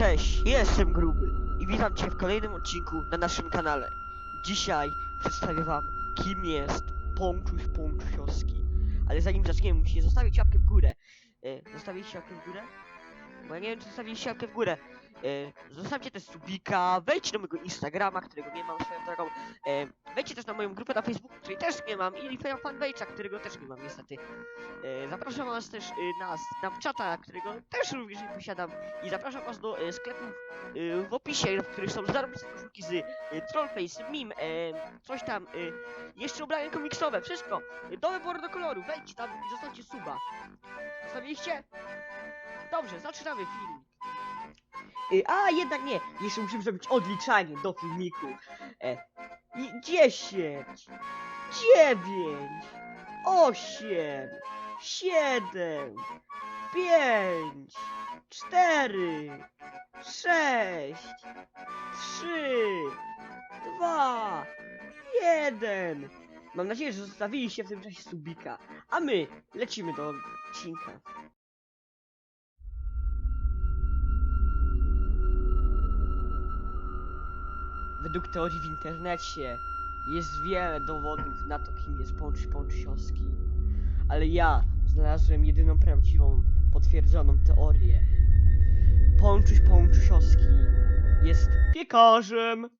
Cześć, jestem Gruby i witam Cię w kolejnym odcinku na naszym kanale. Dzisiaj przedstawię Wam, kim jest Pączuś Pączusiowski. Ale zanim zaczniemy, musicie zostawić łapkę w górę. E, zostawić łapkę w górę? Bo ja nie wiem, czy zostawiliście łapkę w górę. E, zostawcie też subika, wejdźcie na mojego Instagrama, którego nie mam swoją drogą. E, wejdźcie też na moją grupę na Facebooku, której też nie mam i fanpage'a, którego też nie mam niestety. E, zapraszam Was też e, na Snapchata, którego też również nie posiadam. I zapraszam was do e, sklepów e, w opisie, w których są zarobiste koszulki z e, Trollface, Mim, e, coś tam, e, jeszcze ubrania komiksowe, wszystko. E, do wyboru do koloru, wejdźcie tam i zostawcie suba. Zostawiliście? Dobrze, zaczynamy film. E, a, jednak nie, jeszcze musimy zrobić odliczanie do filmiku. E, i 10, 9, 8, 7, pięć, cztery, sześć, trzy, dwa, jeden. Mam nadzieję, że zostawiliście w tym czasie subika, a my lecimy do odcinka. Według teorii w internecie jest wiele dowodów na to, kim jest Pącz Pączsiowski. Ale ja znalazłem jedyną prawdziwą, potwierdzoną teorię. Pączuś Pączusiowski jest piekarzem.